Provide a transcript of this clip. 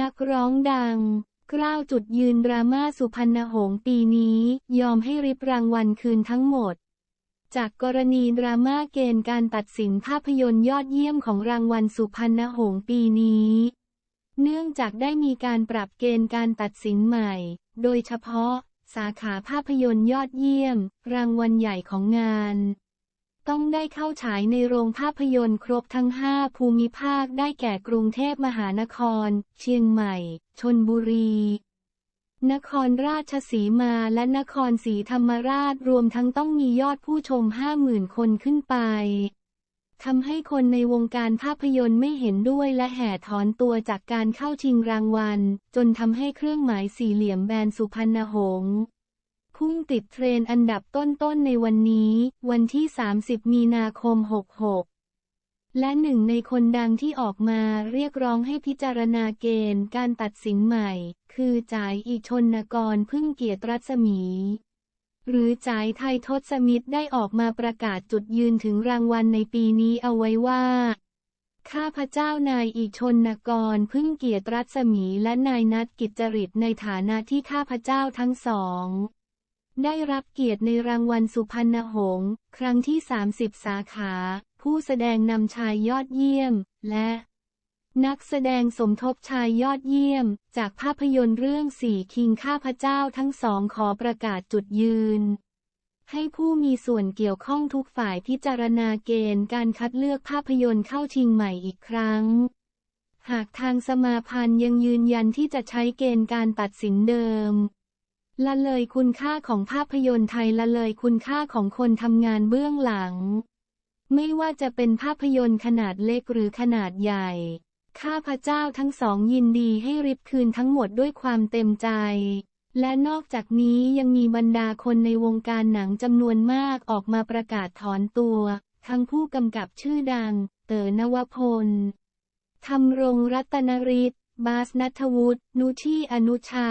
นักร้องดัง กล้าวจุดยืนดราม่าสุพรรณหงส์ปีนี้ ยอมให้ริบรางวัลคืนทั้งหมด จากกรณีดราม่าเกณฑ์การตัดสินภาพยนตร์ยอดเยี่ยมของรางวัลสุพรรณหงส์ปีนี้ เนื่องจากได้มีการปรับเกณฑ์การตัดสินใหม่ โดยเฉพาะ สาขาภาพยนตร์ยอดเยี่ยม รางวัลใหญ่ของงาน ต้องได้เข้าฉายในโรงภาพยนตร์ครบทั้ง 5 ภูมิภาคได้แก่กรุงเทพมหานคร เชียงใหม่ ชนบุรี นครราชสีมาและนครศรีธรรมราชรวมทั้งต้องมียอดผู้ชม 50,000 คนขึ้นไปทำให้คนในวงการภาพยนตร์ไม่เห็นด้วยและแห่ถอนตัวจากการเข้าชิงรางวัล จนทำให้เครื่องหมายสี่เหลี่ยมแบนสุพรรณหงส์ พุ่งติดเทรนด์อันดับต้นๆในวันนี้ วันที่ 30 มีนาคม 66 และหนึ่งในคนดังที่ออกมาเรียกร้องให้พิจารณาเกณฑ์การตัดสินใหม่ คือจ่ายอีชนกรพึ่งเกียรติรัศมี หรือจ่ายไทยทศมิตรได้ออกมาประกาศจุดยืนถึงรางวัลในปีนี้เอาไว้ว่าข้าพเจ้านายอีชนกรพึ่งเกียรติรัศมีและนายนัดกิจจริตในฐานะที่ข้าพเจ้าทั้งสอง ได้รับเกียรติในรางวัลสุพรรณหงส์ครั้งที่ 30 สาขา ผู้แสดงนำชายยอดเยี่ยม และ นักแสดงสมทบชายยอดเยี่ยม จากภาพยนตร์เรื่องสี่คิงข้าพเจ้าทั้งสองขอประกาศจุดยืน ให้ผู้มีส่วนเกี่ยวข้องทุกฝ่ายพิจารณาเกณฑ์การคัดเลือกภาพยนตร์เข้าชิงใหม่อีกครั้ง หากทางสมาพันธ์ยังยืนยันที่จะใช้เกณฑ์การตัดสินเดิม ละเลยคุณค่าของภาพยนตร์ไทยละเลยคุณค่าของคนทำงานเบื้องหลัง ไม่ว่าจะเป็นภาพยนตร์ขนาดเล็กหรือขนาดใหญ่ ข้าพเจ้าทั้งสองยินดีให้ริบคืนทั้งหมดด้วยความเต็มใจ และนอกจากนี้ยังมีบรรดาคนในวงการหนังจำนวนมากออกมาประกาศถอนตัว ทั้งผู้กำกับชื่อดัง เต๋อนวพลธรรงรัตนริศบาสนัทวุฒินุชีอนุชา